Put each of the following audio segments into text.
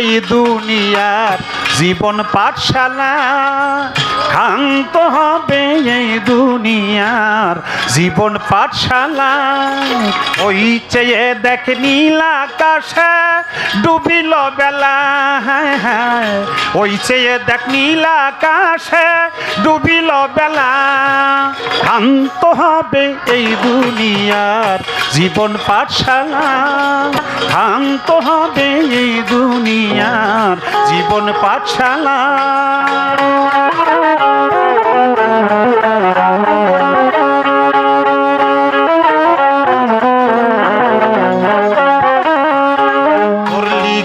এই দুনিয়ার জীবন পাঠশালা। ক্ষান্ত হবে এই দুনিয়ার জীবন পাঠশালা। ওই চেয়ে দেখ নীল আকাশে ডুবিল বেলা। ওই চেয়ে দেখ নীল আকাশে ডুবিল বেলা। ক্ষান্ত হবে এই দুনিয়ার জীবন পাঠশালা। ক্ষান্ত হবে এই দুনিয়ার জীবন পাঠশালা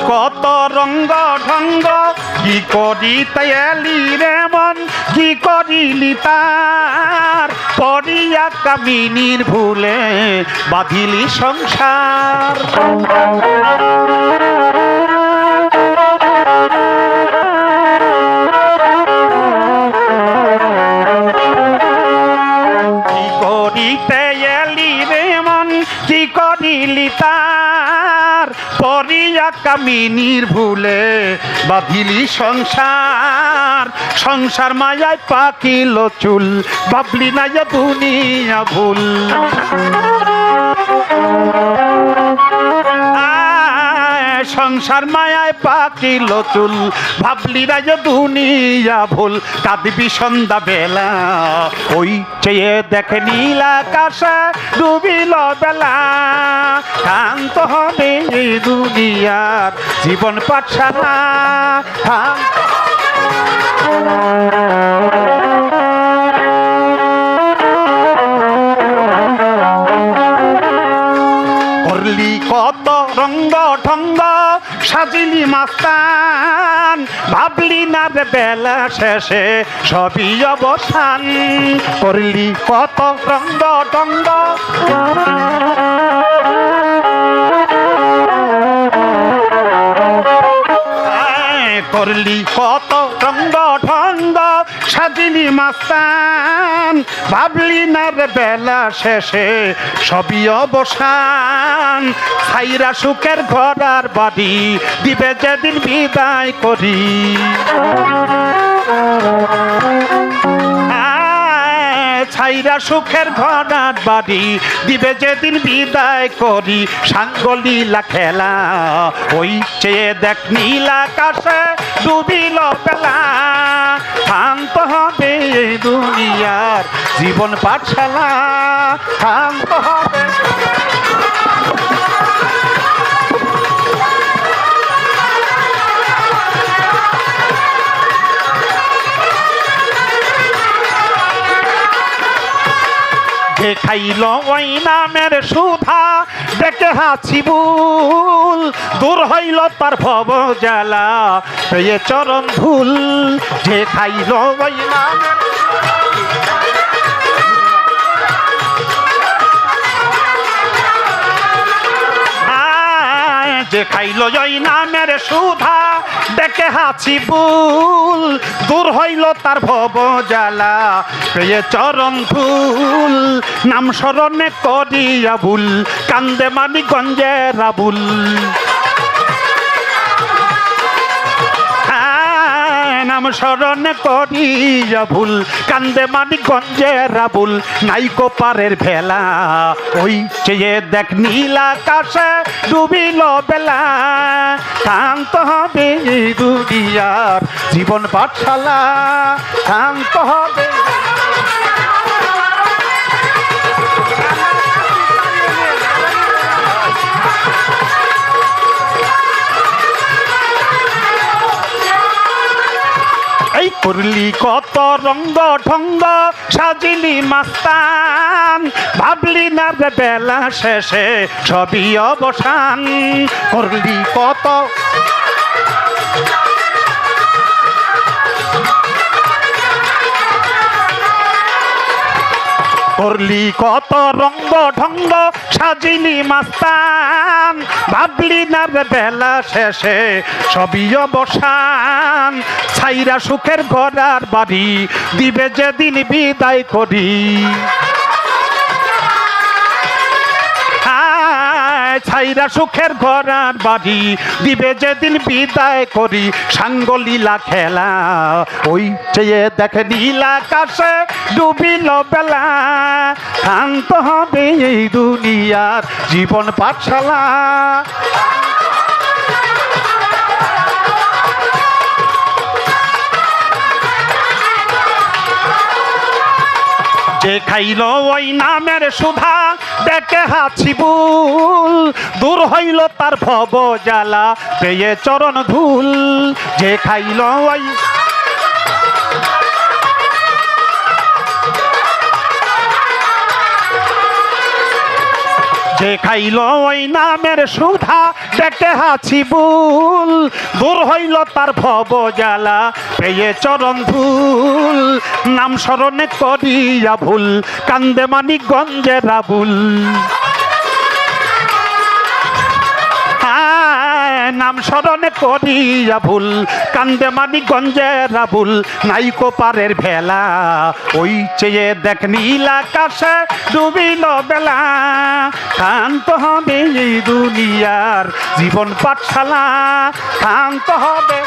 কত রঙ্গ ঢঙ্গ, কি করি তাইলি রে মন, কি করিলি তার? পড়িয়া কামিনীর ভুলে বাঁধিলি সংসার। তার? পরিয়া কামিনীর ভুলে বাঁধিলি সংসার। সংসার মায়ায় পাকিল চুল ভাবলি না যে দুনিয়া ভুল সংসার মায়ায় পাকিল চুল ভাবলি যে দুনিয়া ভুল। কাঁদবি সন্ধ্যা বেলা ওই চেয়ে দেখে নীল আকাশে ডুবিল বেলা। শান্ত হবে দুনিয়ার জীবন পাঠশালা। করলি কত রঙ্গ ঠঙ্গ, সাজিলি মাস্তান। ভাবলি না রে বেলা শেষে সবই অবসান। করলি কত রঙ্গ ঠঙ্গ। করলি কত রঙ্গ ঢঙ্গ সাজিনি মাস্তান। ভাবলি না রে বেলা শেষে, সবই অবসান। সাইরা সুখের ঘর আর বাড়ি, দিবে যেদিন বিদায় করি। ছাইরা সুখের ঘনার বাড়ি, দিবে যেদিন বিদায় করি, সাঙ্গলীলা খেলা। ওই চেয়ে দেখ নীলা আকাশে ডুবিল বেলা। শান্ত হবে দুনিয়ার জীবন পাঠশালা। শান্ত হবে যে খাইল, ওই নামের সুধা দেখে হাসি ভুল। দূর হইল তার ভব জ্বালা পেয়ে চরণ ধুল যে খাইল, ওই নামের যে খাইল, ওই নামের সুধা দেখে হাসিবুল দূর হইল তার ভব জালা পেয়ে চরণ ফুল নাম স্মরণে করিয়া ভুল, কান্দে মানিগঞ্জে রাবুল স্মরণ করিয়া ভুল কান্দে মানিগঞ্জে রাবুল নাইকো পারের ভেলা। ওই চেয়ে দেখ নীল আকাশে ডুবিল বেলা। শান্ত হবে দুনিয়ার জীবন পাঠশালা। শান্ত হবে করলি কত রঙ্গ ঠঙ্গ সাজিলি মাস্তান। ভাবলি না বেলা শেষে সবই অবসান। করলি কত করলি কত রঙ্গ ঢঙ্গ সাজিলি মাস্তান। ভাবলি না বেলা শেষে সবই অবসান। ছাইরা সুখের ঘরার বাড়ি, দিবে যেদিন বিদায় করি। সাইরা সুখের ঘর আর বাড়ি, দিবে যেদিন বিদায় করি সাঙ্গলীলা খেলা। ওই চেয়ে দেখে নীলা কাশে ডুবিল বেলা। শান্ত হবে এই দুনিয়ার জীবন পাঠশালা। যে খাইল ওই নামের সুধা, দেখে হাছি বুল দূর হইল তার ভব জ্বালা, পেয়ে চরণ ধুল। যে খাইল ওই যে খাইল ওই নামের সুধা দেখে হাছি বুল দূর হইল তার ভব জ্বালা, পেয়ে চরণ ধুল, নাম স্মরণে করিয়া ভুল, কান্দে মানিক গঞ্জে রাবুল নাম স্মরণে করিয়া ভুল, কান্দে মানি গঞ্জে রাবুল নাইকো পারের ভেলা। ওই চেয়ে দেখ নীল আকাশে ডুবিল বেলা। শান্ত হবে এই দুনিয়ার জীবন পাঠশালা। শান্ত হবে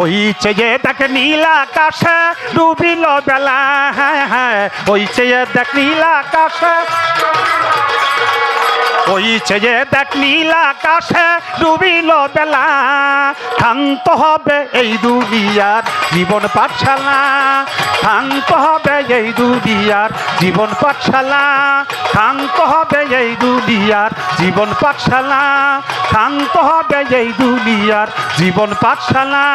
ওই চেয়ে দেখ নীল আকাশে ডুবিল বেলা। হ্যাঁ হ্যাঁ ওই চেয়ে দেখ নীল আকাশে। ওই যে দেখ নীল আকাশে ডুবিল বেলা। শান্ত হবে এই দুনিয়ার জীবন পাঠশালা। শান্ত হবে এই দুনিয়ার জীবন পাঠশালা। শান্ত হবে এই দুনিয়ার জীবন পাঠশালা। শান্ত হবে এই দুনিয়ার জীবন পাঠশালা।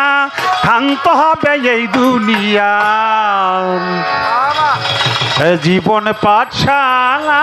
শান্ত হবে এই দুনিয়ার জীবন পাঠশালা।